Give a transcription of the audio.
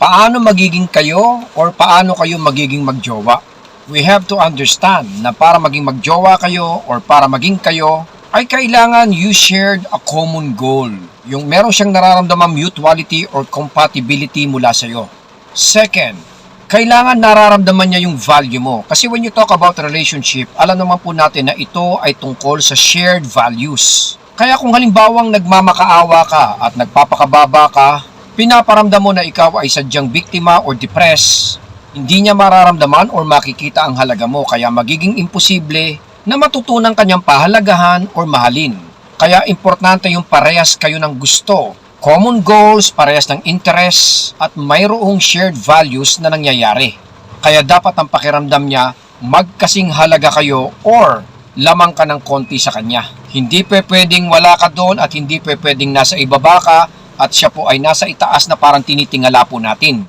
paano magiging kayo or paano kayo magiging magjowa. We have to understand na para maging magjowa kayo or para maging kayo, ay kailangan you shared a common goal. Yung meron siyang nararamdamang mutuality or compatibility mula sa'yo. Second, kailangan nararamdaman niya yung value mo. Kasi when you talk about relationship, alam naman po natin na ito ay tungkol sa shared values. Kaya kung halimbawang nagmamakaawa ka at nagpapakababa ka, pinaparamdam mo na ikaw ay sadyang biktima or depressed, hindi niya mararamdaman or makikita ang halaga mo kaya magiging imposible na matutunan kanyang pahalagahan or mahalin. Kaya importante yung parehas kayo ng gusto, common goals, parehas ng interest, at mayroong shared values na nangyayari. Kaya dapat ang pakiramdam niya, magkasing halaga kayo or lamang ka ng konti sa kanya. Hindi pe pwedeng wala ka doon at hindi pe pwedeng nasa ibaba ka at siya po ay nasa itaas na parang tinitingala po natin.